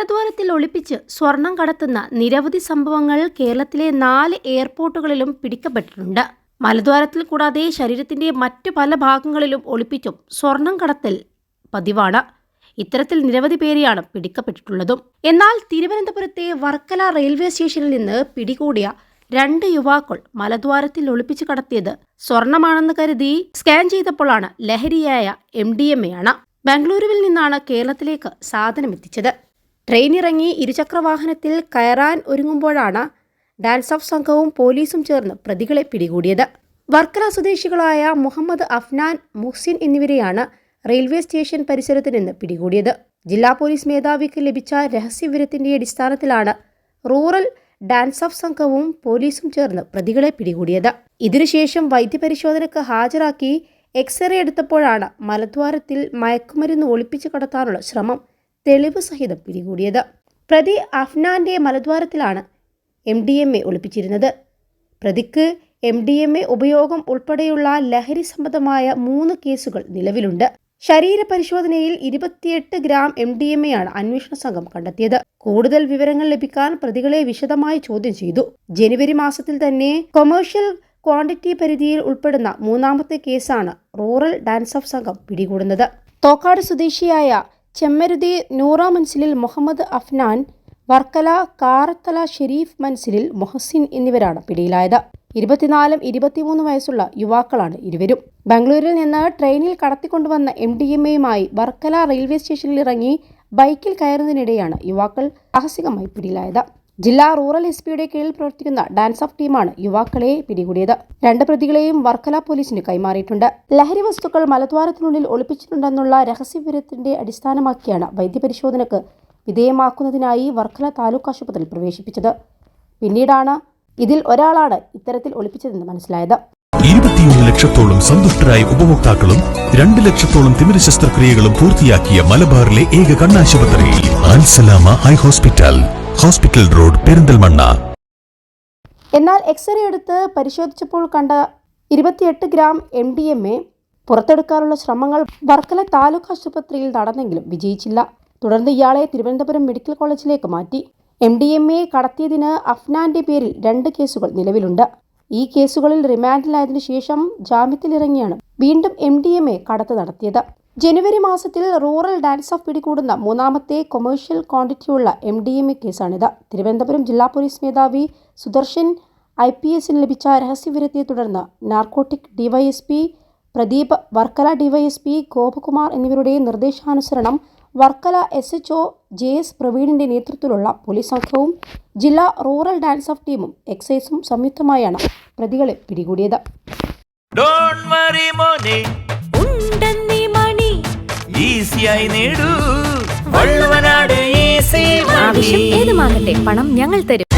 മലദ്വാരത്തിൽ ഒളിപ്പിച്ച് സ്വർണം കടത്തുന്ന നിരവധി സംഭവങ്ങൾ കേരളത്തിലെ നാല് എയർപോർട്ടുകളിലും പിടിക്കപ്പെട്ടിട്ടുണ്ട്. മലദ്വാരത്തിൽ കൂടാതെ ശരീരത്തിന്റെ മറ്റു പല ഭാഗങ്ങളിലും ഒളിപ്പിച്ചും സ്വർണം കടത്തൽ പതിവാണ്. ഇത്തരത്തിൽ നിരവധി പേരെയാണ് പിടിക്കപ്പെട്ടിട്ടുള്ളതും. എന്നാൽ തിരുവനന്തപുരത്തെ വർക്കല റെയിൽവേ സ്റ്റേഷനിൽ നിന്ന് പിടികൂടിയ രണ്ട് യുവാക്കൾ മലദ്വാരത്തിൽ ഒളിപ്പിച്ചു കടത്തിയത് സ്വർണമാണെന്ന് കരുതി സ്കാൻ ചെയ്തപ്പോഴാണ് ലഹരിയായ എം ഡി എം എ ആണ്. ബംഗളൂരുവിൽ നിന്നാണ് കേരളത്തിലേക്ക് സാധനം എത്തിച്ചത് ട്രെയിൻ ഇറങ്ങി ഇരുചക്രവാഹനത്തിൽ കയറാൻ ഒരുങ്ങുമ്പോഴാണ് ഡാൻസ് ഓഫ് സംഘവും പോലീസും ചേർന്ന് പ്രതികളെ പിടികൂടിയത്. വർക്കല സ്വദേശികളായ മുഹമ്മദ് അഫ്നാൻ മുഹ്സിൻ എന്നിവരെയാണ് റെയിൽവേ സ്റ്റേഷൻ പരിസരത്ത് നിന്ന് പിടികൂടിയത്. ജില്ലാ പോലീസ് മേധാവിക്ക് ലഭിച്ച രഹസ്യവിവരത്തിന്റെ അടിസ്ഥാനത്തിലാണ് റൂറൽ ഡാൻസ് ഓഫ് സംഘവും പോലീസും ചേർന്ന് പ്രതികളെ പിടികൂടിയത്. ഇതിനുശേഷം വൈദ്യപരിശോധനയ്ക്ക് ഹാജരാക്കി എക്സ്റേ എടുത്തപ്പോഴാണ് മലദ്വാരത്തിൽ മയക്കുമരുന്ന് ഒളിപ്പിച്ചു കടത്താനുള്ള ശ്രമം തെളിവ് സഹിതം പിടികൂടിയത്. പ്രതി അഫ്നാന്റെ മലദ്വാരത്തിലാണ് എം ഡി എം എ ഒളിപ്പിച്ചിരുന്നത്. പ്രതിക്ക് എം ഡി എം എ ഉപയോഗം ഉൾപ്പെടെയുള്ള ലഹരി സംബന്ധമായ മൂന്ന് കേസുകൾ നിലവിലുണ്ട്. ശരീര പരിശോധനയിൽ ഇരുപത്തിയെട്ട് gram M D M A ആണ് അന്വേഷണ സംഘം കണ്ടെത്തിയത്. കൂടുതൽ വിവരങ്ങൾ ലഭിക്കാൻ പ്രതികളെ വിശദമായി ചോദ്യം ചെയ്തു. ജനുവരി മാസത്തിൽ തന്നെ കൊമേഴ്ഷ്യൽ ക്വാണ്ടിറ്റി പരിധിയിൽ ഉൾപ്പെടുന്ന മൂന്നാമത്തെ കേസാണ് റൂറൽ ഡാൻസ് ഓഫ് സംഘം പിടികൂടുന്നത്. തോക്കാട് സ്വദേശിയായ ചെമ്മരുതി നൂറ മൻസിലിൽ മുഹമ്മദ് അഫ്നാൻ വർക്കല കാറത്തല ഷെരീഫ് മൻസിലിൽ മൊഹസിൻ എന്നിവരാണ് പിടിയിലായത്. ഇരുപത്തിനാലും ഇരുപത്തിമൂന്ന് വയസ്സുള്ള യുവാക്കളാണ് ഇരുവരും. ബംഗളൂരിൽ നിന്ന് ട്രെയിനിൽ കടത്തിക്കൊണ്ടുവന്ന എം ഡി എം എയുമായി വർക്കല റെയിൽവേ സ്റ്റേഷനിൽ ഇറങ്ങി ബൈക്കിൽ കയറുന്നതിനിടെയാണ് യുവാക്കൾ സാഹസികമായി പിടിയിലായത്. ജില്ലാ റൂറൽ എസ് പിയുടെ കീഴിൽ പ്രവർത്തിക്കുന്ന ഡാൻസ് ഓഫ് ടീമാണ് യുവാക്കളെ പിടികൂടിയത്. രണ്ട് പ്രതികളെയും വർക്കല പോലീസിന് കൈമാറിയിട്ടുണ്ട്. ലഹരി വസ്തുക്കൾ മലദ്വാരത്തിനുള്ളിൽ ഒളിപ്പിച്ചിട്ടുണ്ടെന്നുള്ള രഹസ്യവിവരത്തിന്റെ അടിസ്ഥാനമാക്കിയാണ് വൈദ്യപരിശോധനയ്ക്ക് വിധേയമാക്കുന്നതിനായി വർക്കല താലൂക്ക് ആശുപത്രിയിൽ പ്രവേശിപ്പിച്ചത്. പിന്നീടാണ് ഇതിൽ ഒരാളാണ് ഇത്തരത്തിൽ ഒളിപ്പിച്ചതെന്ന് മനസ്സിലായത്. ഇരുപത്തിയൊന്ന് ലക്ഷത്തോളം സന്തുഷ്ടരായ ഉപഭോക്താക്കളും രണ്ട് ലക്ഷത്തോളം തിമിര ശസ്ത്രക്രിയകളും പൂർത്തിയാക്കിയ മലബാറിലെ ഏക കണ്ണാശുപത്രി eye hospital. Hospital road Perinthalmanna. എന്നാൽ എക്സ്റേ എടുത്ത് പരിശോധിച്ചപ്പോൾ കണ്ട ഇരുപത്തിയെട്ട് gram M D M A പുറത്തെടുക്കാനുള്ള ശ്രമങ്ങൾ വർക്കല താലൂക്ക് ആശുപത്രിയിൽ നടന്നെങ്കിലും വിജയിച്ചില്ല. തുടർന്ന് ഇയാളെ തിരുവനന്തപുരം മെഡിക്കൽ കോളേജിലേക്ക് മാറ്റി. എം ഡി എം എ കടത്തിയതിന് അഫ്നാന്റെ പേരിൽ രണ്ട് കേസുകൾ നിലവിലുണ്ട്. ഈ കേസുകളിൽ റിമാൻഡിലായതിനു ശേഷം ജാമ്യത്തിലിറങ്ങിയാണ് വീണ്ടും എം ഡി എം എ കടത്ത് നടത്തിയത്. ജനുവരി മാസത്തിൽ റൂറൽ ഡാൻസ് ഓഫ് പിടികൂടുന്ന മൂന്നാമത്തെ കൊമേഴ്ഷ്യൽ ക്വാണ്ടിറ്റിയുള്ള എം ഡി എം എ കേസാണിത്. തിരുവനന്തപുരം ജില്ലാ പോലീസ് മേധാവി സുദർശൻ ഐ പി എസിന് ലഭിച്ച രഹസ്യവിവരത്തെ തുടർന്ന് narcotic DYSP Pradeep Varkala DYSP Gopakumar എന്നിവരുടെ നിർദ്ദേശാനുസരണം Varkala S H O J S പ്രവീണിന്റെ നേതൃത്വത്തിലുള്ള പോലീസ് സംഘവും ജില്ലാ റൂറൽ ഡാൻസ് ഓഫ് ടീമും എക്സൈസും സംയുക്തമായാണ് പ്രതികളെ പിടികൂടിയത്. ഈസിയായി നേടൂ. വള്ളുവനാട് ഈസി ആവശ്യം ഏതുമാകട്ടെ പണം ഞങ്ങൾ തരും.